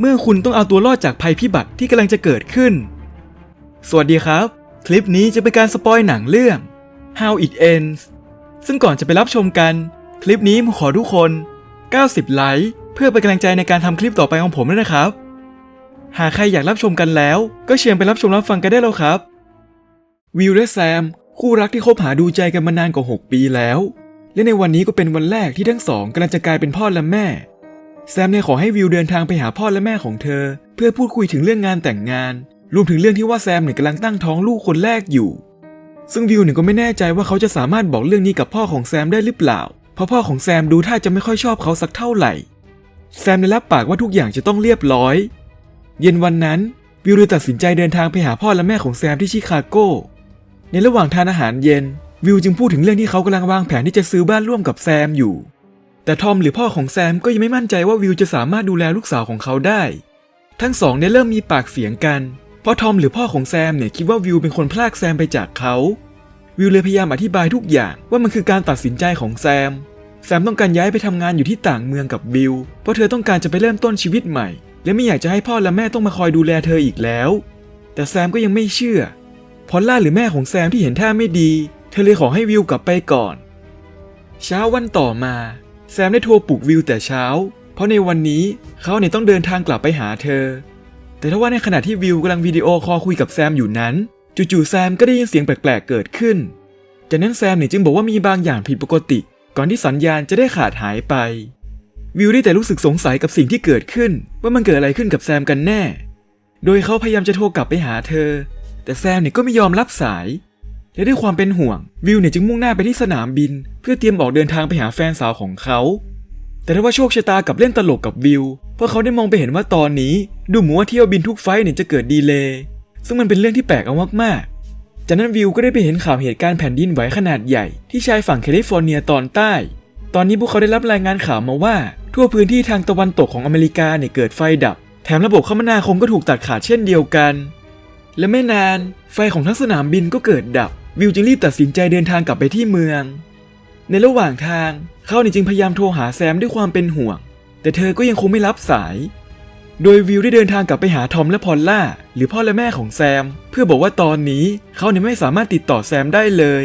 เมื่อคุณต้องเอาตัวรอดจากภัยพิบัติที่กำลังจะเกิดขึ้น สวัสดีครับ คลิปนี้จะเป็นการสปอยหนังเรื่อง How It Ends ซึ่งก่อนจะไปรับชมกัน คลิปนี้ผมขอทุกคน 90 ไลค์เพื่อเป็นกำลังใจในการทำคลิปต่อไปของผมด้วยนะครับ หากใครอยากรับชมกันแล้ว ก็เชิญไปรับชมรับฟังกันได้แล้วครับ วิลและแซม คู่รักที่คบหาดูใจกันมานานกว่า 6 ปีแล้ว และในวันนี้ก็เป็นวันแรกที่ทั้งสองกำลังจะกลายเป็นพ่อและแม่ แซมเนี่ยขอให้วิวเดินทางไปหาพ่อและแม่ของเธอ เพื่อพูดคุยถึงเรื่องงานแต่งงาน รวมถึงเรื่องที่ว่าแซมเนี่ยกำลังตั้งท้องลูกคนแรกอยู่ ซึ่งวิวเนี่ยก็ไม่แน่ใจว่าเขาจะสามารถบอกเรื่องนี้กับพ่อของแซมได้หรือเปล่า เพราะพ่อของแซมดูท่าจะไม่ค่อยชอบเขาสักเท่าไหร่ แซมได้รับปากว่าทุกอย่างจะต้องเรียบร้อย เย็นวันนั้นวิวเลยตัดสินใจเดินทางไปหาพ่อและแม่ของแซมที่ชิคาโก ในระหว่างทานอาหารเย็น วิวจึงพูดถึงเรื่องที่เขากำลังวางแผนที่จะซื้อบ้านร่วมกับแซมอยู่ แต่ทอมหรือพ่อของแซมก็ยังไม่มั่นใจว่าวิวจะสามารถดูแลลูกสาวของเขาได้ ทั้งสองได้เริ่มมีปากเสียงกัน เพราะทอมหรือพ่อของแซมเนี่ยคิดว่าวิวเป็นคนพลากแซมไปจากเขา วิวเลยพยายามอธิบายทุกอย่างว่ามันคือการตัดสินใจของแซม แซมต้องการย้ายไปทำงานอยู่ที่ต่างเมืองกับวิว เพราะเธอต้องการจะไปเริ่มต้นชีวิตใหม่ และไม่อยากจะให้พ่อและแม่ต้องมาคอยดูแลเธออีกแล้ว แต่แซมก็ยังไม่เชื่อ พอลล่าหรือแม่ของแซมที่เห็นท่าไม่ดี เธอเลยขอให้วิวกลับไปก่อน เช้าวันต่อมา แซมได้โทรปลุกวิวแต่เช้า เพราะในวันนี้เขาเนี่ยต้องเดินทางกลับไปหาเธอ แต่ถ้าว่าในขณะที่วิวกำลังวิดีโอคอลคุยกับแซมอยู่นั้น จู่ๆแซมก็ได้ยินเสียงแปลกๆเกิดขึ้น จากนั้นแซมเนี่ยจึงบอกว่ามีบางอย่างผิดปกติ ก่อนที่สัญญาณจะได้ขาดหายไป วิวได้แต่รู้สึกสงสัยกับสิ่งที่เกิดขึ้น ว่ามันเกิดอะไรขึ้นกับแซมกันแน่ โดยเขาพยายามจะโทรกลับไปหาเธอ แต่แซมเนี่ยก็ไม่ยอมรับสาย และด้วยความเป็นห่วงวิวเนี่ยจึงมุ่งหน้าไปที่สนามบิน เพื่อเตรียมออกเดินทางไปหาแฟนสาวของเขา แต่ถ้ว่าโชคชะตากับเล่นตลกกับวิวเพราะเขาได้มองไปเห็นว่าตอนนี้ ดูเหมือนว่าเที่ยวบินทุกไฟเนี่ยจะเกิดดีเลย์ซึ่งมันเป็นเรื่องที่แปลกเอามากๆ จากนั้นวิวก็ได้ไปเห็นข่าวเหตุการณ์แผ่นดินไหวขนาดใหญ่ที่ชายฝั่งแคลิฟอร์เนียตอนใต้ ตอนนี้พวกเขาได้รับรายงานข่าวมาว่า ทั่วพื้นที่ทางตะวันตกของอเมริกาเนี่ยเกิดไฟดับ แถมระบบคมนาคมก็ถูกตัดขาดเช่นเดียวกัน และไม่นาน ไฟของทั้งสนามบินก็เกิดดับ วิวจึงรีบตัดสินใจเดินทางกลับไปที่เมือง ในระหว่างทางเขาเนี่ยจึงพยายามโทรหาแซมด้วยความเป็นห่วง แต่เธอก็ยังคงไม่รับสาย โดยวิวได้เดินทางกลับไปหาทอมและพอลล่า หรือพ่อและแม่ของแซม เพื่อบอกว่าตอนนี้เขาเนี่ยไม่สามารถติดต่อแซมได้เลย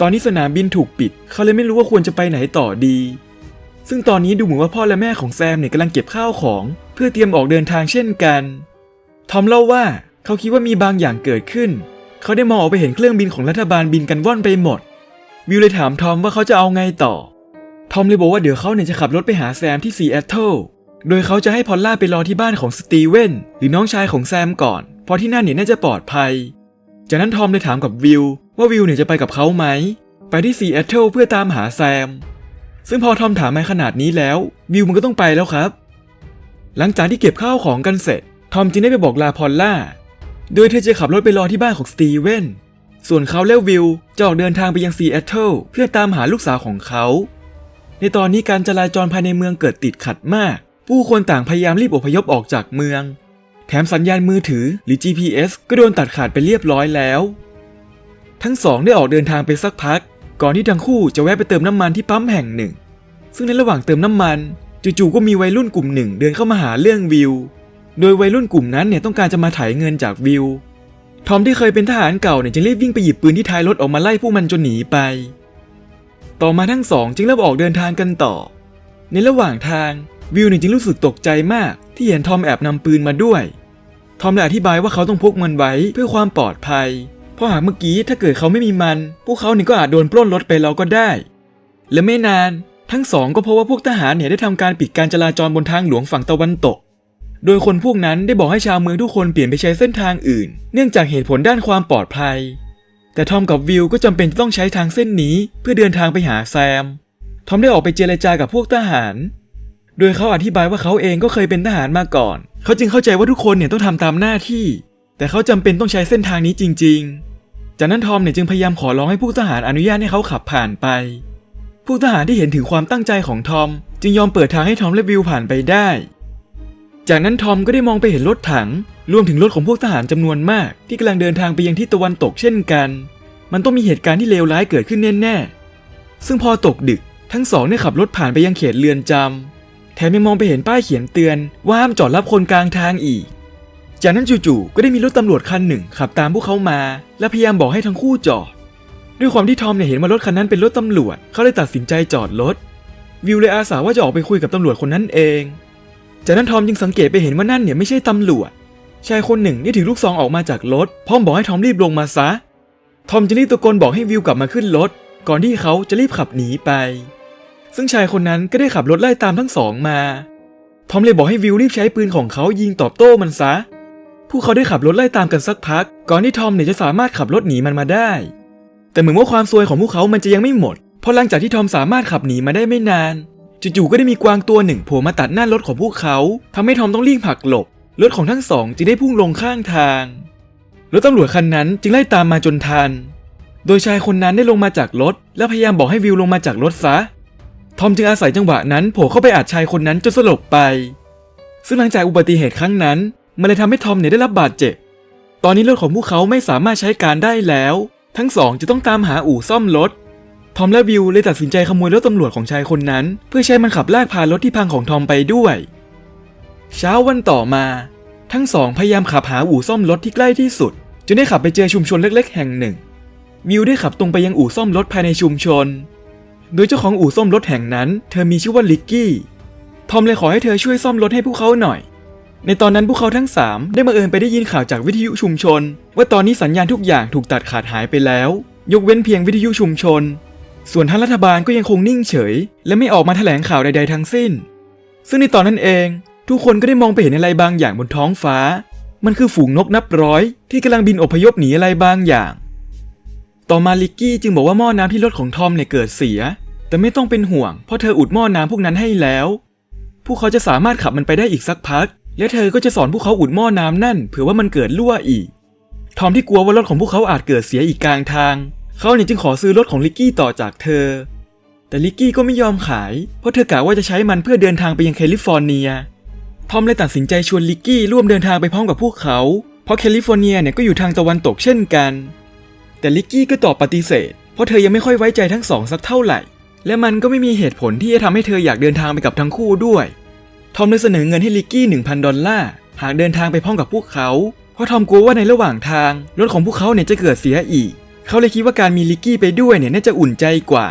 ตอนนี้สนามบินถูกปิด เขาเลยไม่รู้ว่าควรจะไปไหนต่อดี ซึ่งตอนนี้ดูเหมือนว่าพ่อและแม่ของแซมเนี่ยกำลังเก็บข้าวของ เพื่อเตรียมออกเดินทางเช่นกัน ทอมเล่าว่าเขาคิดว่ามีบางอย่างเกิดขึ้น เขาได้มองออกไปเห็นเครื่องบินของรัฐบาลบินกันว่อนไปหมด วิวเลยถามทอมว่าเขาจะเอาไงต่อ ทอมเลยบอกว่าเดี๋ยวเขาเนี่ยจะขับรถไปหาแซมที่ซีแอตเทิลโดยเขาจะให้พอลล่าไปรอที่บ้านของสตีเวนหรือน้องชายของแซมก่อน เพราะที่นั่นเนี่ยน่าจะปลอดภัย จากนั้นทอมเลยถามกับวิวว่าวิวเนี่ยจะไปกับเขาไหม ไปที่ซีแอตเทิลเพื่อตามหาแซม ซึ่งพอทอมถามมาขนาดนี้แล้ว วิวมันก็ต้องไปแล้วครับ หลังจากที่เก็บข้าวของกันเสร็จ ทอมจึงได้ไปบอกลาพอลล่า โดยเธอจะขับรถไปรอที่บ้านของสตีเวนส่วนเขาและวิวจะออกเดินทางไปยังซีแอตเทิลเพื่อตามหาลูกสาวของเขา ในตอนนี้การจราจรภายในเมืองเกิดติดขัดมาก ผู้คนต่างพยายามรีบอพยพออกจากเมือง แถมสัญญาณมือถือหรือ GPS ก็โดนตัดขาดไปเรียบร้อยแล้ว ทั้งสองได้ออกเดินทางไปสักพัก ก่อนที่ทั้งคู่จะแวะไปเติมน้ำมันที่ปั๊มแห่งหนึ่ง ซึ่งในระหว่างเติมน้ำมันจู่ๆก็มีวัยรุ่นกลุ่มหนึ่งเดินเข้ามาหาเรื่องวิว โดยวัยรุ่นกลุ่มนั้นเนี่ยต้องการจะมาไถ่ายเงินจากวิว ทอมที่เคยเป็นทหารเก่าเนี่ยจึงรีบวิ่งไปหยิบปืนที่ท้ายรถออกมาไล่พวกมันจนหนีไป ต่อมาทั้งสองจึงเริ่มออกเดินทางกันต่อ ในระหว่างทางวิวเนี่ยจึงรู้สึกตกใจมาก ที่เห็นทอมแอบนำปืนมาด้วย ทอมเลยอธิบายว่าเขาต้องพกมันไว้เพื่อความปลอดภัย เพราะหากเมื่อกี้ถ้าเกิดเขาไม่มีมัน พวกเขาเนี่ยก็อาจโดนปล้นรถไปแล้วก็ได้ และไม่นาน ทั้งสองก็พบว่าพวกทหารเนี่ยได้ทำการปิดการจราจรบนทางหลวงฝั่งตะวันตก โดยคนพวกนั้นได้บอกให้ชาวเมืองทุกคนเปลี่ยนไปใช้เส้นทางอื่น เนื่องจากเหตุผลด้านความปลอดภัย แต่ทอมกับวิวก็จำเป็นจะต้องใช้ทางเส้นนี้เพื่อเดินทางไปหาแซม ทอมได้ออกไปเจรจากับพวกทหาร โดยเขาอธิบายว่าเขาเองก็เคยเป็นทหารมาก่อน เขาจึงเข้าใจว่าทุกคนเนี่ยต้องทำตามหน้าที่ แต่เขาจำเป็นต้องใช้เส้นทางนี้จริง ๆ จากนั้นทอมเนี่ยจึงพยายามขอร้องให้ผู้ทหารอนุญาตให้เขาขับผ่านไป ผู้ทหารที่เห็นถึงความตั้งใจของทอม จึงยอมเปิดทางให้ทอมและวิวผ่านไปได้ จากนั้นทอมก็ได้มองไปเห็นรถถัง รวมถึงรถของพวกทหารจำนวนมาก ที่กำลังเดินทางไปยังทิศตะวันตกเช่นกัน มันต้องมีเหตุการณ์ที่เลวร้ายเกิดขึ้นแน่ๆ ซึ่งพอตกดึกทั้งสองได้ขับรถผ่านไปยังเขตเรือนจำแถมยังมองไปเห็นป้ายเขียนเตือน ว่าห้ามจอดรับคนกลางทางอีก จากนั้นจู่ๆก็ได้มีรถตำรวจคันหนึ่งขับตามพวกเขามา และพยายามบอกให้ทั้งคู่จอดด้วยความที่ทอมเนี่ยเห็นว่ารถคันนั้นเป็นรถตำรวจเขาเลยตัดสินใจจอดรถวิวเลยอาสาว่าจะออกไปคุยกับตำรวจคนนั้นเอง จากนั้นทอมจึงสังเกตไปเห็นว่านั่นเนี่ยไม่ใช่ตำรวจ ชายคนหนึ่งได้ถือลูกซองออกมาจากรถพร้อมบอกให้ทอมรีบลงมาซะ ทอมจะรีบตะโกนบอกให้วิวกลับมาขึ้นรถ ก่อนที่เขาจะรีบขับหนีไป ซึ่งชายคนนั้นก็ได้ขับรถไล่ตามทั้งสองมา ทอมเลยบอกให้วิวรีบใช้ปืนของเขายิงตอบโต้มันซะ พวกเขาได้ขับรถไล่ตามกันสักพัก ก่อนที่ทอมเนี่ยจะสามารถขับรถหนีมันมาได้ แต่เหมือนว่าความซวยของพวกเขามันจะยังไม่หมด เพราะหลังจากที่ทอมสามารถขับหนีมาได้ไม่นาน จู่ๆก็ได้มีกวางตัวหนึ่งโผล่มาตัดหน้ารถของพวกเขาทำให้ทอมต้องรีบหักหลบ รถของทั้งสองจึงได้พุ่งลงข้างทาง รถตำรวจคันนั้นจึงไล่ตามมาจนทัน โดยชายคนนั้นได้ลงมาจากรถ และพยายามบอกให้วิวลงมาจากรถซะ ทอมจึงอาศัยจังหวะนั้นโผล่เข้าไปอัดชายคนนั้นจนสลบไป ซึ่งหลังจากอุบัติเหตุครั้งนั้น มันเลยทำให้ทอมเนี่ยได้รับบาดเจ็บ ตอนนี้รถของพวกเขาไม่สามารถใช้การได้แล้ว ทั้งสองจะต้องตามหาอู่ซ่อมรถ ทอมและวิวเลยตัดสินใจขโมยรถตำรวจของชายคนนั้น เพื่อใช้มันขับลากพารถที่พังของทอมไปด้วย เช้าวันต่อมา ทั้งสองพยายามขับหาอู่ซ่อมรถที่ใกล้ที่สุดจนได้ขับไปเจอชุมชนเล็ก ๆ แห่งหนึ่ง วิวได้ขับตรงไปยังอู่ซ่อมรถภายในชุมชน โดยเจ้าของอู่ซ่อมรถแห่งนั้น เธอมีชื่อว่าลิกกี้ ทอมเลยขอให้เธอช่วยซ่อมรถให้พวกเขาหน่อย ในตอนนั้นพวกเขาทั้งสามได้มาเอิญไปได้ยินข่าวจากวิทยุชุมชน ว่าตอนนี้สัญญาณทุกอย่างถูกตัดขาดหายไปแล้ว ยกเว้นเพียงวิทยุชุมชน ส่วนท่างรัฐบาลก็ยังคงนิ่งเฉย และไม่ออกมาแถลงข่าวใด ๆ ทั้งสิ้น ซึ่งในตอนนั้นเอง ทุกคนก็ได้มองไปเห็นอะไรบางอย่างบนท้องฟ้า มันคือฝูงนกนับร้อย ที่กำลังบินอพยพหนีอะไรบางอย่าง ต่อมาลิกกี้จึงบอกว่าหม้อน้ำที่รถของทอมเนี่ยเกิดเสีย แต่ไม่ต้องเป็นห่วง เพราะเธออุดหม้อน้ำพวกนั้นให้แล้ว พวกเขาจะสามารถขับมันไปได้อีกสักพัก และเธอก็จะสอนพวกเขาอุดหม้อน้ำนั่นเผื่อว่ามันเกิดรั่วอีก ทอมที่กลัวว่ารถของพวกเขาอาจเกิดเสียอีกกลางทาง เขาเนี่ยจึงขอซื้อรถของลิกกี้ต่อจากเธอ แต่ลิกกี้ก็ไม่ยอมขาย เพราะเธอกะว่าจะใช้มันเพื่อเดินทางไปยังแคลิฟอร์เนีย ทอมเลยตัดสินใจชวนลิกกี้ร่วมเดินทางไปพร้อมกับพวกเขา เพราะแคลิฟอร์เนียเนี่ยก็อยู่ทางตะวันตกเช่นกัน แต่ลิกกี้ก็ตอบปฏิเสธ เพราะเธอยังไม่ค่อยไว้ใจทั้งสองสักเท่าไหร่ และมันก็ไม่มีเหตุผลที่จะทำให้เธออยากเดินทางไปกับทั้งคู่ด้วย ทอมเลยเสนอเงินให้ลิกกี้1,000ดอลลาร์หากเดินทางไปพร้อมกับพวกเขา เพราะทอมกลัวว่าในระหว่างทางรถของพวกเขาเนี่ยจะเกิดเสียอีก เขาเลยคิดว่าการมีลิกกี้ไปด้วยเนี่ยน่าจะอุ่นใจกว่า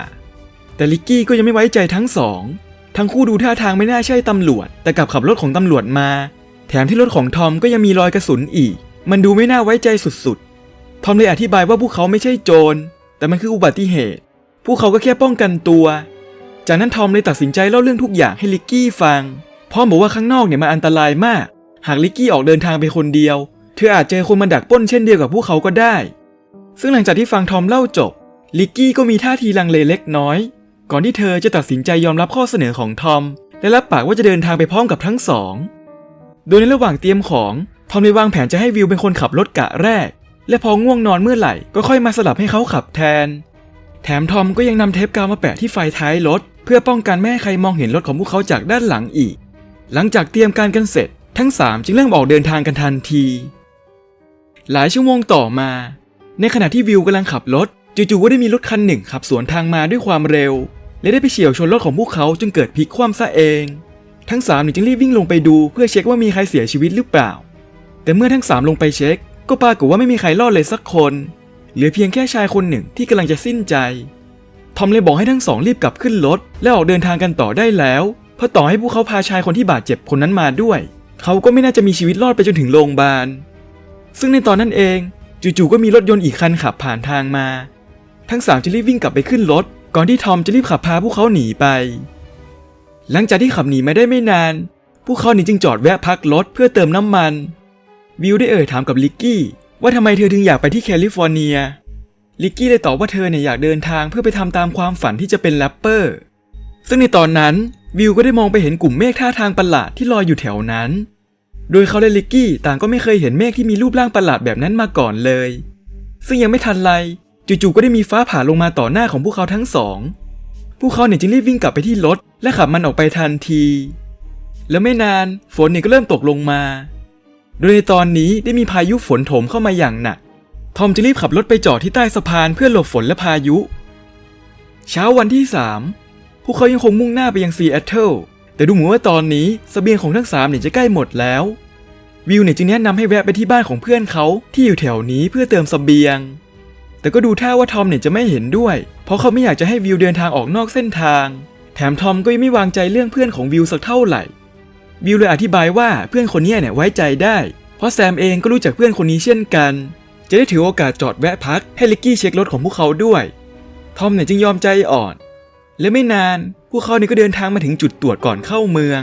แต่ลิกกี้ก็ยังไม่ไว้ใจทั้งสอง ทั้งคู่ดูท่าทางไม่น่าใช่ตำรวจ แต่กลับขับรถของตำรวจมา แถมที่รถของทอมก็ยังมีรอยกระสุนอีก มันดูไม่น่าไว้ใจสุดๆ ทอมเลยอธิบายว่าพวกเขาไม่ใช่โจร แต่มันคืออุบัติเหตุ พวกเขาก็แค่ป้องกันตัว จากนั้นทอมเลยตัดสินใจเล่าเรื่องทุกอย่างให้ลิกกี้ฟัง พร้อมบอกว่าข้างนอกเนี่ยมันอันตรายมาก หากลิกกี้ออกเดินทางไปคนเดียว เธออาจเจอคนมาดักป้นเช่นเดียวกับพวกเขาก็ได้ ซึ่งหลังจากที่ฟังทอมเล่าจบ ลิกกี้ก็มีท่าทีลังเลเล็กน้อย ก่อนที่เธอจะตัดสินใจยอมรับข้อเสนอของทอม และรับปากว่าจะเดินทางไปพร้อมกับทั้งสอง โดยในระหว่างเตรียมของ ทอมเลยวางแผนจะให้วิวเป็นคนขับรถกะแรก และพอง่วงนอนเมื่อไหร่ก็ค่อยมาสลับให้เขาขับแทน แถมทอมก็ยังนำเทปกาวมาแปะที่ไฟท้ายรถ เพื่อป้องกันไม่ให้ใครมองเห็นรถของพวกเขาจากด้านหลังอีก หลังจากเตรียมการกันเสร็จ ทั้งสามจึงเริ่มออกเดินทางกันทันที หลายชั่วโมงต่อมา ในขณะที่วิวกำลังขับรถจู่ๆก็ได้มีรถคันหนึ่งขับสวนทางมาด้วยความเร็ว และได้ไปเฉี่ยวชนรถของพวกเขาจนเกิดพลิกคว่ำซะเอง ทั้งสามจึงรีบวิ่งลงไปดูเพื่อเช็คว่ามีใครเสียชีวิตหรือเปล่า แต่เมื่อทั้งสามลงไปเช็ค ก็ปรากฏว่าไม่มีใครรอดเลยสักคนเหลือเพียงแค่ชายคนหนึ่งที่กำลังจะสิ้นใจทอมเลยบอกให้ทั้งสองรีบกลับขึ้นรถและออกเดินทางกันต่อได้แล้วเพราะต่อให้พวกเขาพาชายคนที่บาดเจ็บคนนั้นมาด้วย เขาก็ไม่น่าจะมีชีวิตรอดไปจนถึงโรงพยาบาลซึ่งในตอนนั้นเอง จู่ๆก็มีรถยนต์อีกคันขับผ่านทางมา ทั้งสามจะรีบวิ่งกลับไปขึ้นรถ ก่อนที่ทอมจะรีบขับพาพวกเขาหนีไป หลังจากที่ขับหนีมาได้ไม่นาน พวกเขาหนีจึงจอดแวะพักรถเพื่อเติมน้ำมัน วิวได้เอ่ยถามกับลิกกี้ ว่าทำไมเธอถึงอยากไปที่แคลิฟอร์เนีย ลิกกี้เลยตอบว่าเธอเนี่ยอยากเดินทางเพื่อไปทำตามความฝันที่จะเป็นแรปเปอร์ ซึ่งในตอนนั้นวิวก็ได้มองไปเห็นกลุ่มเมฆท่าทางประหลาดที่ลอยอยู่แถวนั้น โดยเขาและลิกกี้ต่างก็ไม่เคยเห็นเมฆที่มีรูปร่างประหลาดแบบนั้นมาก่อนเลย ซึ่งยังไม่ทันไรจู่ๆก็ได้มีฟ้าผ่าลงมาต่อหน้าของพวกเขาทั้งสอง พวกเขาเนี่ยจึงรีบวิ่งกลับไปที่รถ และขับมันออกไปทันที แล้วไม่นานฝนเนี่ยก็เริ่มตกลงมา โดยในตอนนี้ได้มีพายุฝนโถมเข้ามาอย่างหนัก ทอมจึงรีบขับรถไปจอดที่ใต้สะพานเพื่อหลบฝนและพายุ เช้าวันที่3พวกเขายังคงมุ่งหน้าไปยังซีแอตเทิล แต่ดูเหมือนว่าตอนนี้เสบียงของทั้งสามเนี่ยจะใกล้หมดแล้ว วิวเนี่ยจึงแนะนำให้แวะไปที่บ้านของเพื่อนเขาที่อยู่แถวนี้เพื่อเติมเสบียง แต่ก็ดูท่าว่าทอมเนี่ยจะไม่เห็นด้วย เพราะเขาไม่อยากจะให้วิวเดินทางออกนอกเส้นทาง แถมทอมก็ยังไม่วางใจเรื่องเพื่อนของวิวสักเท่าไหร่ วิวเลยอธิบายว่าเพื่อนคนนี้เนี่ยไว้ใจได้ เพราะแซมเองก็รู้จักเพื่อนคนนี้เช่นกัน จะได้ถือโอกาสจอดแวะพักให้ลิกกี้เช็ครถของพวกเขาด้วย ทอมเนี่ยจึงยอมใจอ่อน และไม่นานพวกเขาเนี่ยก็เดินทางมาถึงจุดตรวจก่อนเข้าเมือง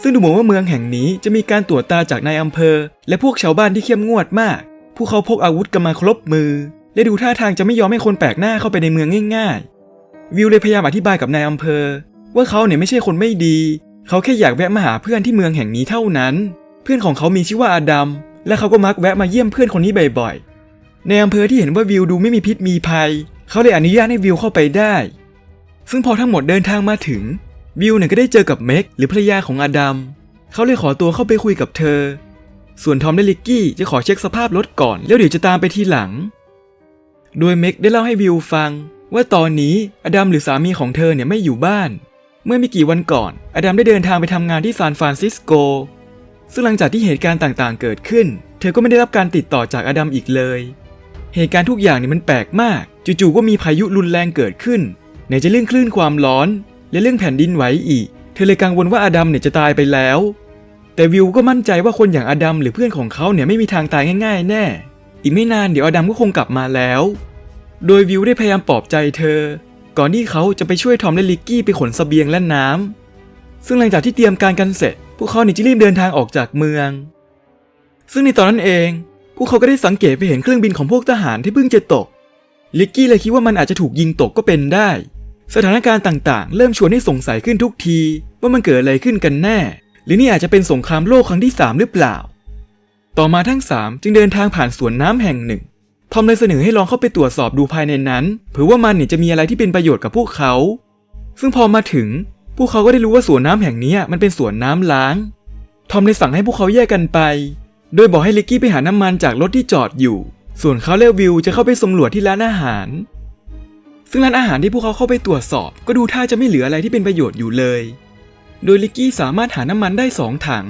ซึ่งดูเหมือนว่าเมืองแห่งนี้จะมีการตรวจตาจากนายอำเภอ และพวกชาวบ้านที่เข้มงวดมาก พวกเขาพกอาวุธกันมาครบมือ และดูท่าทางจะไม่ยอมให้คนแปลกหน้าเข้าไปในเมืองง่ายๆ วิวเลยพยายามอธิบายกับนายอำเภอ ว่าเขาเนี่ยไม่ใช่คนไม่ดี เขาแค่อยากแวะมาหาเพื่อนที่เมืองแห่งนี้เท่านั้น เพื่อนของเขามีชื่อว่าอาดัมและเขาก็มักแวะมาเยี่ยมเพื่อนคนนี้บ่อยๆในอำเภอที่เห็นว่าวิวดูไม่มีพิษมีภัย เขาเลยอนุญาตให้วิวเข้าไปได้ ซึ่งพอทั้งหมดเดินทางมาถึงวิวเนี่ยก็ได้เจอกับเม็กหรือภรรยาของอาดัมเขาเลยขอตัวเข้าไปคุยกับเธอ ส่วนทอมและลิกกี้จะขอเช็คสภาพรถก่อน แล้วเดี๋ยวจะตามไปทีหลัง โดยเม็กได้เล่าให้วิวฟัง ว่าตอนนี้อดัมหรือสามีของเธอเนี่ยไม่อยู่บ้าน เมื่อไม่กี่วันก่อนอดัมได้เดินทางไปทำงานที่ซานฟรานซิสโก ซึ่งหลังจากที่เหตุการณ์ต่างๆ เกิดขึ้น เธอก็ไม่ได้รับการติดต่อจากอดัมอีกเลย เหตุการณ์ทุกอย่างเนี่ยมันแปลกมาก จู่ๆก็มีพายุรุนแรงเกิดขึ้น นจะเรื่องคลื่นความร้อน และเรื่องแผ่นดินไหวอีก เธอเลยกังวลว่าอดัมเนี่ยจะตายไปแล้ว แต่วิวก็มั่นใจว่าคนอย่างอดัมหรือเพื่อนของเขาเนี่ยไม่มีทางตายง่าย ๆ แน่ อีกไม่นานเดี๋ยวอดัมก็คงกลับมาแล้ว โดยวิวได้พยายามปลอบใจเธอ ก่อนที่เขาจะไปช่วยทอมและลิกกี้ไปขนเสบียงและน้ำซึ่งหลังจากที่เตรียมการกันเสร็จ พวกเขาเนี่ยจะรีบเดินทางออกจากเมือง ซึ่งในตอนนั้นเอง พวกเขาก็ได้สังเกตไปเห็นเครื่องบินของพวกทหารที่เพิ่งจะตกลิกกี้เลยคิดว่ามันอาจจะถูกยิงตกก็เป็นได้ สถานการณ์ต่างๆ เริ่มชวนให้สงสัยขึ้นทุกที ว่ามันเกิดอะไรขึ้นกันแน่ หรือนี่อาจจะเป็นสงครามโลกครั้งที่ 3 หรือเปล่า ต่อมาทั้ง 3 จึงเดินทางผ่านสวนน้ำแห่งหนึ่ง ทอมเลยเสนอให้ลองเข้าไปตรวจสอบดูภายในนั้น เผื่อว่ามันเนี่ยจะมีอะไรที่เป็นประโยชน์กับพวกเขา ซึ่งพอมาถึง พวกเขาก็ได้รู้ว่าสวนน้ำแห่งนี้มันเป็นสวนน้ำล้าง ทอมเลยสั่งให้พวกเขาแยกกันไป โดยบอกให้ลิกกี้ไปหาน้ำมันจากรถที่จอดอยู่ ส่วนเขาและวิวจะเข้าไปสำรวจที่ร้านอาหาร ซึ่งร้านอาหารที่พวกเขาเข้าไปตรวจสอบ ก็ดูท่าจะไม่เหลืออะไรที่เป็นประโยชน์อยู่เลย โดยลิกกี้สามารถหาน้ำมันได้สองถัง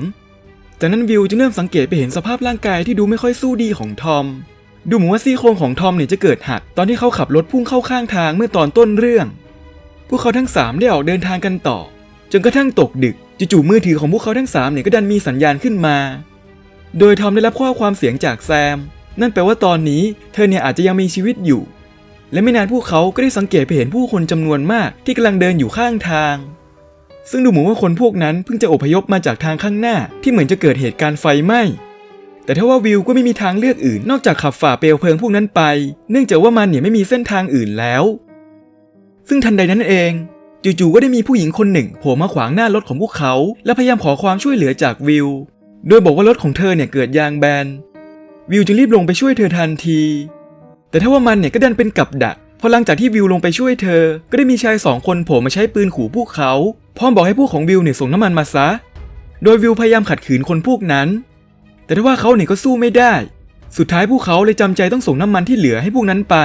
จากนั้นวิวจึงเริ่มสังเกตไปเห็นสภาพร่างกายที่ดูไม่ค่อยสู้ดีของทอม ดูเหมือนว่าซี่โครงของทอมเนี่ยจะเกิดหักตอนที่เขาขับรถพุ่งเข้าข้างทางเมื่อตอนต้นเรื่อง พวกเขาทั้งสามได้ออกเดินทางกันต่อ จนกระทั่งตกดึกจู่ๆมือถือของพวกเขาทั้งสามเนี่ยก็ดันมีสัญญาณขึ้นมา โดยทอมได้รับข้อความเสียงจากแซม นั่นแปลว่าตอนนี้เธอเนี่ยอาจจะยังมีชีวิตอยู่ และไม่นานพวกเขาก็ได้สังเกตไปเห็นผู้คนจำนวนมากที่กำลังเดินอยู่ข้างทาง ซึ่งดูเหมือนว่าคนพวกนั้นเพิ่งจะอพยพมาจากทางข้างหน้าที่เหมือนจะเกิดเหตุการณ์ไฟไหม้แต่ถ้าว่าวิวก็ไม่มีทางเลือกอื่นนอกจากขับฝ่าเปลวเพลิงพวกนั้นไป เนื่องจากว่ามันเนี่ยไม่มีเส้นทางอื่นแล้ว ซึ่งทันใดนั้นเอง จู่ๆก็ได้มีผู้หญิงคนหนึ่งโผล่มาขวางหน้ารถของพวกเขา และพยายามขอความช่วยเหลือจากวิว โดยบอกว่ารถของเธอเนี่ยเกิดยางแบน วิวจึงรีบลงไปช่วยเธอทันที แต่ถ้าว่ามันเนี่ยก็ดันเป็นกับดักพอหลังจากที่วิวลงไปช่วยเธอ ก็ได้มีชายสองคนโผล่มาใช้ปืนขู่พวกเขา พร้อมบอกให้พวกของวิวเนี่ยส่งน้ำมันมาซะ โดยวิวพยายามขัดขืนคนพวกนั้น แต่ถ้าว่าเขาเนี่ยก็สู้ไม่ได้ สุดท้ายพวกเขาเลยจำใจต้องส่งน้ำมันที่เหลือให้พวกนั้นไป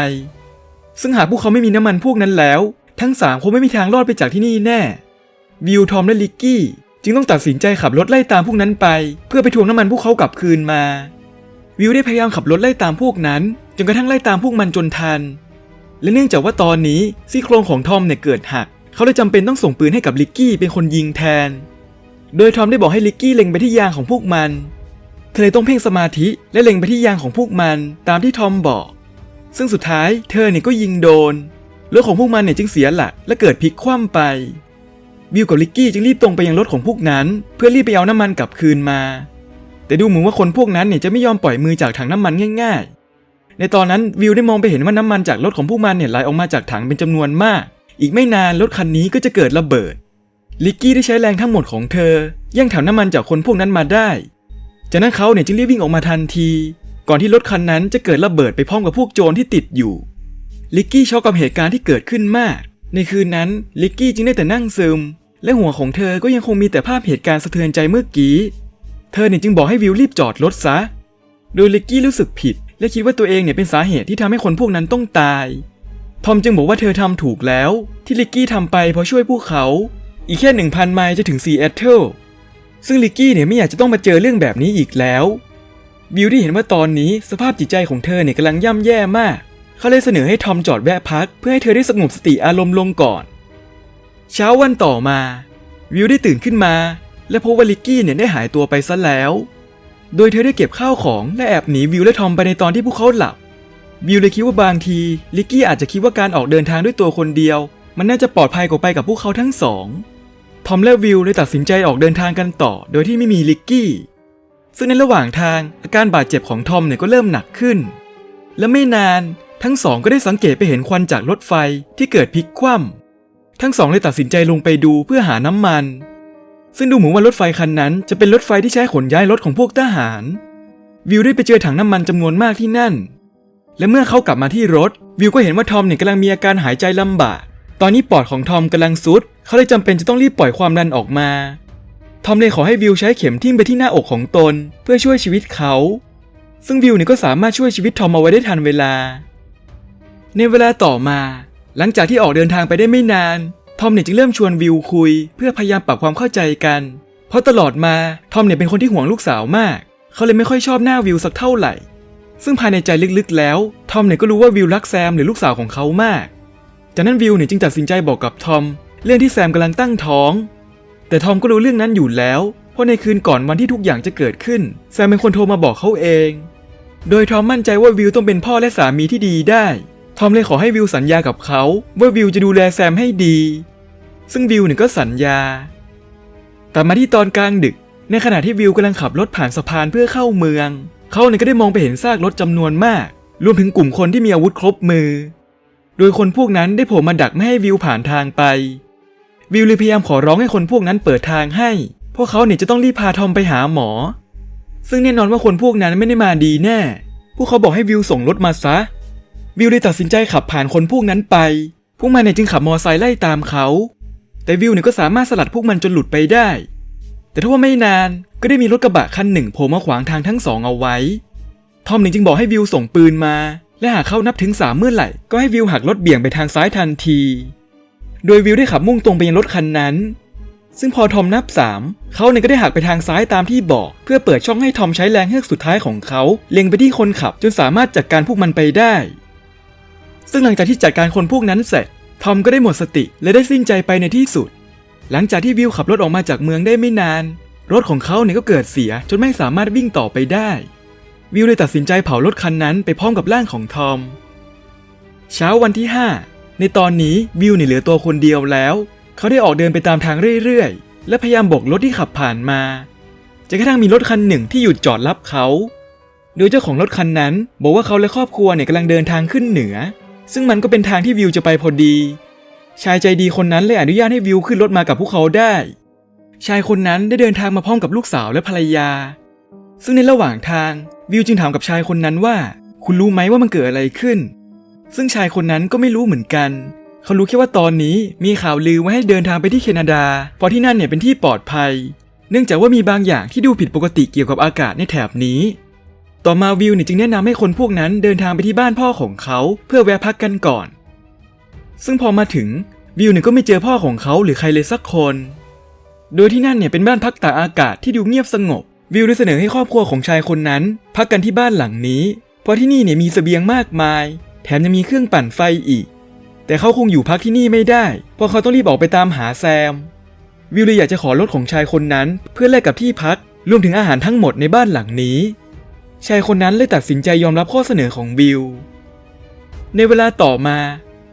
ซึ่งหากพวกเขาไม่มีน้ำมันพวกนั้นแล้ว ทั้งสามคงไม่มีทางรอดไปจากที่นี่แน่ วิวทอมและลิกกี้จึงต้องตัดสินใจขับรถไล่ตามพวกนั้นไป เพื่อไปทวงน้ำมันพวกเขากลับคืนมา วิวได้พยายามขับรถไล่ตามพวกนั้น จนกระทั่งไล่ตามพวกมันจนทัน และเนื่องจากว่าตอนนี้ซี่โครงของทอมเนี่ยเกิดหัก เขาเลยจำเป็นต้องส่งปืนให้กับลิกกี้เป็นคนยิงแทน โดยทอมได้บอกให้ลิกกี้เล็งไปที่ยางของพวกมันเธอเลยต้องเพ่งสมาธิและเล็งไปที่ยางของพวกมันตามที่ทอมบอก ซึ่งสุดท้ายเธอเนี่ยก็ยิงโดนรถของพวกมันเนี่ยจึงเสียหลักและเกิดพลิกคว่ำไปวิวกับลิกกี้จึงรีบตรงไปยังรถของพวกนั้น เพื่อรีบไปเอาน้ำมันกลับคืนมา แต่ดูเหมือนว่าคนพวกนั้นเนี่ยจะไม่ยอมปล่อยมือจากถังน้ำมันง่าย ในตอนนั้นวิวได้มองไปเห็นว่าน้ำมันจากรถของพวกมันเนี่ยไหลออกมาจากถังเป็นจำนวนมาก อีกไม่นานรถคันนี้ก็จะเกิดระเบิด ลิกกี้ได้ใช้แรงทั้งหมดของเธอแย่งถังน้ำมันจากคนพวกนั้นมาได้ จากนั้นเขาเนี่ยจึงรีบวิ่งออกมาทันที ก่อนที่รถคันนั้นจะเกิดระเบิดไปพร้อมกับพวกโจรที่ติดอยู่ ลิกกี้ช็อกกับเหตุการณ์ที่เกิดขึ้นมาก ในคืนนั้นลิกกี้จึงได้แต่นั่งซึม และหัวของเธอก็ยังคงมีแต่ภาพเหตุการณ์สะเทือนใจเมื่อกี้ เธอเนี่ยจึงบอกให้วิวรีบจอดรถซะ โดยลิกกี้รู้สึกผิด และคิดว่าตัวเองเนี่ยเป็นสาเหตุที่ทำให้คนพวกนั้นต้องตาย ทอมจึงบอกว่าเธอทำถูกแล้ว ที่ลิกกี้ทำไปเพราะช่วยพวกเขา อีกแค่ 1,000 ไมล์จะถึงซีแอตเทิลซึ่งลิกกี้เนี่ยไม่อยากจะต้องมาเจอเรื่องแบบนี้อีกแล้วบิวได้เห็นว่าตอนนี้สภาพจิตใจของเธอเนี่ยกำลังย่ำแย่มาก เขาเลยเสนอให้ทอมจอดแวะพัก เพื่อให้เธอได้สงบสติอารมณ์ลงก่อน เช้าวันต่อมา วิวได้ตื่นขึ้นมา และพบว่าลิกกี้เนี่ยได้หายตัวไปซะแล้ว โดยเธอได้เก็บข้าวของและแอบหนีวิวและทอมไปในตอนที่พวกเขาหลับ วิวเลยคิดว่าบางทีลิกกี้อาจจะคิดว่าการออกเดินทางด้วยตัวคนเดียว มันน่าจะปลอดภัยกว่าไปกับพวกเขาทั้งสองทอมและวิวเลยตัดสินใจออกเดินทางกันต่อ โดยที่ไม่มีลิกกี้ ซึ่งในระหว่างทางอาการบาดเจ็บของทอมเนี่ยก็เริ่มหนักขึ้น และไม่นานทั้งสองก็ได้สังเกตไปเห็นควันจากรถไฟที่เกิดพลิกคว่ำทั้งสองเลยตัดสินใจลงไปดูเพื่อหาน้ำมัน ซึ่งดูเหมือนว่ารถไฟคันนั้นจะเป็นรถไฟที่ใช้ขนย้ายรถของพวกทหาร วิวได้ไปเจอถังน้ำมันจำนวนมากที่นั่น และเมื่อเขากลับมาที่รถ วิวก็เห็นว่าทอมเนี่ยกำลังมีอาการหายใจลำบาก ตอนนี้ปอดของทอมกำลังซุด เขาเลยจำเป็นจะต้องรีบปล่อยความดันออกมา ทอมเลยขอให้วิวใช้เข็มทิ่มไปที่หน้าอกของตน เพื่อช่วยชีวิตเขา ซึ่งวิวเนี่ยก็สามารถช่วยชีวิตทอมเอาไว้ได้ทันเวลา ในเวลาต่อมา หลังจากที่ออกเดินทางไปได้ไม่นาน ทอมเนี่ยจึงเริ่มชวนวิวคุย เพื่อพยายามปรับความเข้าใจกัน เพราะตลอดมาทอมเนี่ยเป็นคนที่ห่วงลูกสาวมาก เขาเลยไม่ค่อยชอบหน้าวิวสักเท่าไหร่ ซึ่งภายในใจลึกๆแล้วทอมเนี่ยก็รู้ว่าวิวรักแซมหรือลูกสาวของเขามาก จากนั้นวิวเนี่ยจึงตัดสินใจบอกกับทอมเรื่องที่แซมกำลังตั้งท้อง แต่ทอมก็รู้เรื่องนั้นอยู่แล้ว เพราะในคืนก่อนวันที่ทุกอย่างจะเกิดขึ้น แซมเป็นคนโทรมาบอกเขาเอง โดยทอมมั่นใจว่าวิวต้องเป็นพ่อและสามีที่ดีได้ ทอมเลยขอให้วิวสัญญากับเขา ว่าวิวจะดูแลแซมให้ดี ซึ่งวิวเนี่ยก็สัญญา แต่มาที่ตอนกลางดึก ในขณะที่วิวกำลังขับรถผ่านสะพานเพื่อเข้าเมือง เขาเนี่ยก็ได้มองไปเห็นซากรถจำนวนมาก รวมถึงกลุ่มคนที่มีอาวุธครบมือ โดยคนพวกนั้นได้โผล่มาดักไม่ให้วิวผ่านทางไป วิวเลยพยายามขอร้องให้คนพวกนั้นเปิดทางให้ พวกเขาเนี่ยจะต้องรีบพาทอมไปหาหมอ ซึ่งแน่นอนว่าคนพวกนั้นไม่ได้มาดีแน่ พวกเขาบอกให้วิวส่งรถมาซะ วิวเลยตัดสินใจขับผ่านคนพวกนั้นไป พวกมันเนี่ยจึงขับมอไซค์ไล่ตามเขา แต่วิวเนี่ยก็สามารถสลัดพวกมันจนหลุดไปได้ แต่ถ้าว่าไม่นานก็ได้มีรถกระบะคันหนึ่งโผล่มาขวางทางทั้งสองเอาไว้ ทอมเนี่ยจึงบอกให้วิวส่งปืนมา และหากเขานับถึงสามเมื่อไหร่ ก็ให้วิวหักรถเบี่ยงไปทางซ้ายทันที โดยวิวได้ขับมุ่งตรงไปยังรถคันนั้น ซึ่งพอทอมนับสามเขาเนี่ยก็ได้หักไปทางซ้ายตามที่บอก เพื่อเปิดช่องให้ทอมใช้แรงเฮือกสุดท้ายของเขา เล็งไปที่คนขับจนสามารถจัดการพวกมันไปได้ ซึ่งหลังจากที่จัดการคนพวกนั้นเสร็จ ทอมก็ได้หมดสติและได้สิ้นใจไปในที่สุด หลังจากที่วิวขับรถออกมาจากเมืองได้ไม่นาน รถของเขาเนี่ยก็เกิดเสียจนไม่สามารถวิ่งต่อไปได้ วิวเลยตัดสินใจเผารถคันนั้นไปพร้อมกับร่างของทอม เช้าวันที่ 5 ในตอนนี้วิวเนี่ยเหลือตัวคนเดียวแล้ว เขาได้ออกเดินไปตามทางเรื่อยๆ และพยายามโบกรถที่ขับผ่านมาจนกระทั่งมีรถคันหนึ่งที่หยุดจอดรับเขา โดยเจ้าของรถคันนั้น บอกว่าเขาและครอบครัวเนี่ยกำลังเดินทางขึ้นเหนือ ซึ่งมันก็เป็นทางที่วิวจะไปพอดี ชายใจดีคนนั้นเลยอนุญาตให้วิวขึ้นรถมากับพวกเขาได้ ชายคนนั้นได้เดินทางมาพร้อมกับลูกสาวและภรรยา ซึ่งในระหว่างทางวิวจึงถามกับชายคนนั้นว่า คุณรู้ไหมว่ามันเกิดอะไรขึ้น ซึ่งชายคนนั้นก็ไม่รู้เหมือนกัน เขารู้แค่ว่าตอนนี้มีข่าวลือว่าให้เดินทางไปที่แคนาดา เพราะที่นั่นเนี่ยเป็นที่ปลอดภัย เนื่องจากว่ามีบางอย่างที่ดูผิดปกติเกี่ยวกับอากาศในแถบนี้ ต่อมาวิวเนี่ยจึงแนะนำให้คนพวกนั้นเดินทางไปที่บ้านพ่อของเขาเพื่อแวะพักกันก่อน ซึ่งพอมาถึงวิวเนี่ยก็ไม่เจอพ่อของเขาหรือใครเลยสักคน โดยที่นั่นเนี่ยเป็นบ้านพักตากอากาศที่ดูเงียบสงบ วิวได้เสนอให้ครอบครัวของชายคนนั้น พักกันที่บ้านหลังนี้ เพราะที่นี่เนี่ยมีเสบียงมากมาย แถมยังมีเครื่องปั่นไฟอีก แต่เขาคงอยู่พักที่นี่ไม่ได้เพราะเขาต้องรีบออกไปตามหาแซม วิวเลยอยากจะขอรถของชายคนนั้น เพื่อแลกกับที่พักรวมถึงอาหารทั้งหมดในบ้านหลังนี้ ชายคนนั้นเลยตัดสินใจยอมรับข้อเสนอของวิวในเวลาต่อมา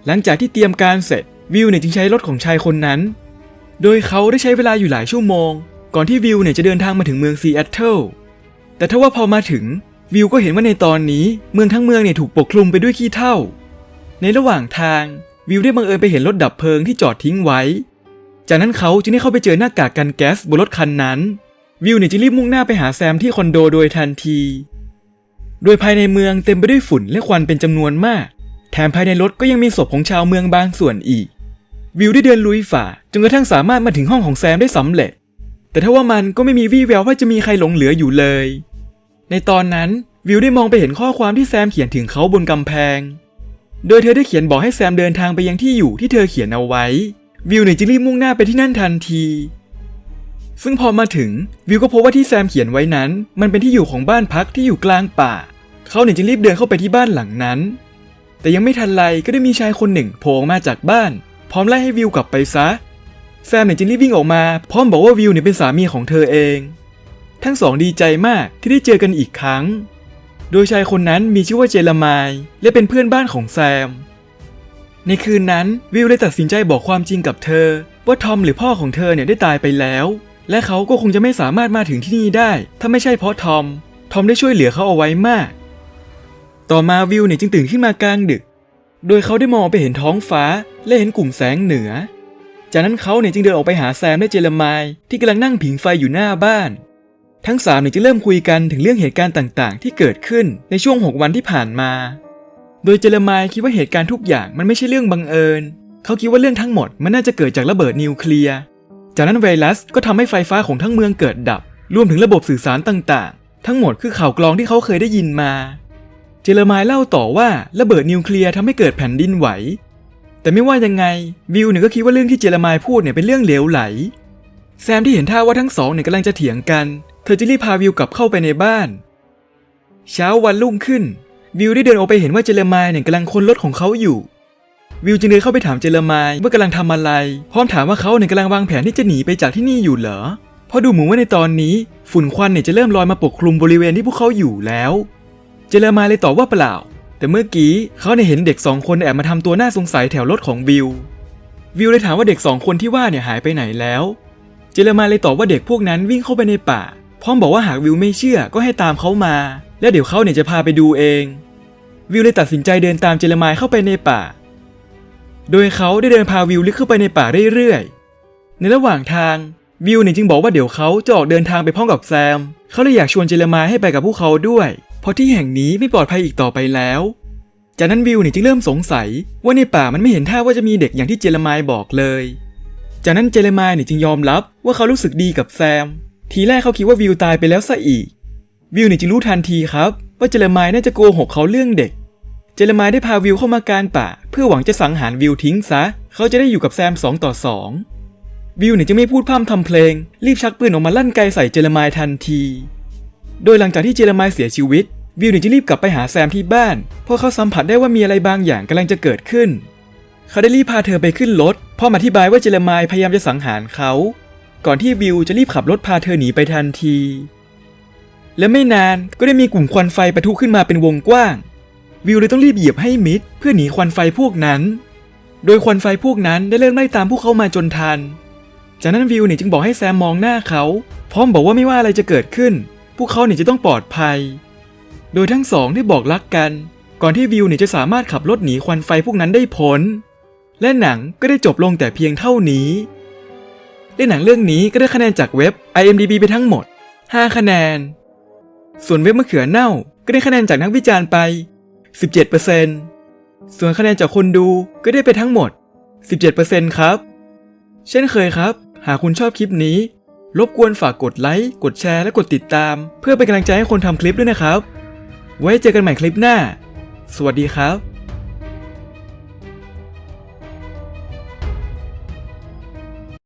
หลังจากที่เตรียมการเสร็จวิวเนี่ยจึงใช้รถของชายคนนั้น โดยเขาได้ใช้เวลาอยู่หลายชั่วโมง ก่อนที่วิวเนี่ยจะเดินทางมาถึงเมืองซีแอตเทิลแต่ถ้าว่าพอมาถึงวิวก็เห็นว่าในตอนนี้เมืองทั้งเมืองเนี่ยถูกปกคลุมไปด้วยขี้เถ้า ในระหว่างทางวิวได้บังเอิญไปเห็นรถดับเพลิงที่จอดทิ้งไว้ จากนั้นเขาจึงได้เข้าไปเจอหน้ากากกันแก๊สบนรถคันนั้น วิวเนี่ยจึงรีบมุ่งหน้าไปหาแซมที่คอนโดโดยทันที โดยภายในเมืองเต็มไปด้วยฝุ่นและควันเป็นจำนวนมาก แถมภายในรถก็ยังมีศพของชาวเมืองบางส่วนอีก วิวได้เดินลุยฝ่าจนกระทั่งสามารถมาถึงห้องของแซมได้สำเร็จ แต่ถ้าว่ามันก็ไม่มีวี่แววว่าจะมีใครหลงเหลืออยู่เลย ในตอนนั้นวิวได้มองไปเห็นข้อความที่แซมเขียนถึงเขาบนกำแพง โดยเธอได้เขียนบอกให้แซมเดินทางไปยังที่อยู่ที่เธอเขียนเอาไว้ วิวเนี่ยจึงรีบมุ่งหน้าไปที่นั่นทันที ซึ่งพอมาถึงวิวก็พบว่าที่แซมเขียนไว้นั้น มันเป็นที่อยู่ของบ้านพักที่อยู่กลางป่า เขาเนี่ยจึงรีบเดินเข้าไปที่บ้านหลังนั้น แต่ยังไม่ทันไรก็ได้มีชายคนหนึ่งโผล่ออกมาจากบ้าน พร้อมไล่ให้วิวกลับไปซะ แซมเนี่ยจึงรีบวิ่งออกมา พร้อมบอกว่าวิวเนี่ยเป็นสามีของเธอเอง ทั้งสองดีใจมากที่ได้เจอกันอีกครั้ง โดยชายคนนั้นมีชื่อว่าเจรมายและเป็นเพื่อนบ้านของแซม ในคืนนั้นวิวเลยตัดสินใจบอกความจริงกับเธอ ว่าทอมหรือพ่อของเธอเนี่ยได้ตายไปแล้วและเขาก็คงจะไม่สามารถมาถึงที่นี่ได้ ถ้าไม่ใช่เพราะทอม ทอมได้ช่วยเหลือเขาเอาไว้มาก ต่อมาวิวเนี่ยจึงตื่นขึ้นมากลางดึก โดยเขาได้มองไปเห็นท้องฟ้าและเห็นกลุ่มแสงเหนือ จากนั้นเขาเนี่ยจึงเดินออกไปหาแซมและเจรมายที่กำลังนั่งผิงไฟอยู่หน้าบ้าน ทั้งสามเนี่ยจึงเริ่มคุยกันถึงเรื่องเหตุการณ์ต่างๆ ที่เกิดขึ้นในช่วง 6 วันที่ผ่านมา โดยเจรมายคิดว่าเหตุการณ์ทุกอย่างมันไม่ใช่เรื่องบังเอิญ เขาคิดว่าเรื่องทั้งหมดมันน่าจะเกิดจากระเบิดนิวเคลียร์ จากนั้นไวรัสก็ทำให้ไฟฟ้าของทั้งเมืองเกิดดับ รวมถึงระบบสื่อสารต่างๆ ทั้งหมดคือข่าวกรองที่เขาเคยได้ยินมา เจรมายเล่าต่อว่าระเบิดนิวเคลียร์ทำให้เกิดแผ่นดินไหว แต่ไม่ว่ายังไงวิวเนี่ยก็คิดว่าเรื่องที่เจรมายพูดเนี่ยเป็นเรื่องเหลวไหล แซมที่เห็นท่าว่าทั้งสองเนี่ยกำลังจะเถียงกัน เธอจะรีบพาวิวกลับเข้าไปในบ้าน เช้าวันรุ่งขึ้น วิวได้เดินออกไปเห็นว่าเจรมายเนี่ยกำลังค้นรถของเขาอยู่ วิวจึงเดินเข้าไปถามเจรมายว่ากำลังทำอะไร พร้อมถามว่าเขาเนี่ยกำลังวางแผนที่จะหนีไปจากที่นี่อยู่เหรอเพราะดูเหมือนว่าในตอนนี้ ฝุ่นควันเนี่ยจะเริ่มลอยมาปกคลุมบริเวณที่พวกเขาอยู่แล้ว จรมายเลยตอบว่าเปล่า แต่เมื่อกี้เขาเนี่ยเห็นเด็กสองคนแอบมาทำตัวน่าสงสัยแถวรถของวิว วิวเลยถามว่าเด็กสองคนที่ว่าเนี่ยหายไปไหนแล้ว เจรมายเลยตอบว่าเด็กพวกนั้นวิ่งเข้าไปในป่า พร้อมบอกว่าหากวิวไม่เชื่อก็ให้ตามเขามา แล้วเดี๋ยวเขาเนี่ยจะพาไปดูเอง วิวเลยตัดสินใจเดินตามเจรมายเข้าไปในป่า โดยเขาได้เดินพาวิวลึกเข้าไปในป่าเรื่อยๆ ในระหว่างทางวิวเนี่ยจึงบอกว่าเดี๋ยวเขาจะออกเดินทางไปพร้อมกับแซม เขาเลยอยากชวนเจรมายให้ไปกับพวกเขาด้วย เพราะที่แห่งนี้ไม่ปลอดภัยอีกต่อไปแล้ว จากนั้นวิวเนี่ยจึงเริ่มสงสัย ว่าในป่ามันไม่เห็นท่าว่าจะมีเด็กอย่างที่เจรมายบอกเลย จากนั้นเจเรมายเนี่ยจึงยอมรับว่าเขารู้สึกดีกับแซม ทีแรกเขาคิดว่าวิวตายไปแล้วซะอีก วิวเนี่ยจึงรู้ทันทีครับ ว่าเจเรมายน่าจะโกหกเขาเรื่องเด็ก เจเรมายได้พาวิวเข้ามากลางป่า เพื่อหวังจะสังหารวิวทิ้งซะ เขาจะได้อยู่กับแซม2ต่อ2วิวเนี่ยจึงไม่พูดพร่ำทำเพลง รีบชักปืนออกมาลั่นไกใส่เจเรมายทันที โดยหลังจากที่เจเรมายเสียชีวิต วิวเนี่ยจึงรีบกลับไปหาแซมที่บ้าน เพราะเขาสัมผัสได้ว่ามีอะไรบางอย่างกำลังจะเกิดขึ้น เขาได้รีบพาเธอไปขึ้นรถพร้อมอธิบายว่าเจเรมายพยายามจะสังหารเขา ก่อนที่วิวจะรีบขับรถพาเธอหนีไปทันที และไม่นานก็ได้มีกลุ่มควันไฟปะทุขึ้นมาเป็นวงกว้าง วิวเลยต้องรีบเหยียบให้มิดเพื่อหนีควันไฟพวกนั้น โดยควันไฟพวกนั้นได้เริ่มไล่ตามพวกเขามาจนทัน จากนั้นวิวเนี่ยจึงบอกให้แซมมองหน้าเขา พร้อมบอกว่าไม่ว่าอะไรจะเกิดขึ้น พวกเขาเนี่ยจะต้องปลอดภัย โดยทั้งสองได้บอกรักกัน ก่อนที่วิวเนี่ยจะสามารถขับรถหนีควันไฟพวกนั้นได้พ้น และหนังก็ได้จบลงแต่เพียงเท่านี้และหนังเรื่องนี้ก็ได้คะแนนจากเว็บ IMDb ไปทั้งหมด 5 คะแนน ส่วนเว็บมะเขือเน่าก็ได้คะแนนจากนักวิจารณ์ไป 17%ส่วนคะแนนจากคนดูก็ได้ไปทั้งหมด 17%ครับ เช่นเคยครับ หากคุณชอบคลิปนี้ รบกวนฝากกดไลค์ กดแชร์ และกดติดตาม เพื่อเป็นกำลังใจให้คนทำคลิปด้วยนะครับ ไว้เจอกันใหม่คลิปหน้า สวัสดีครับ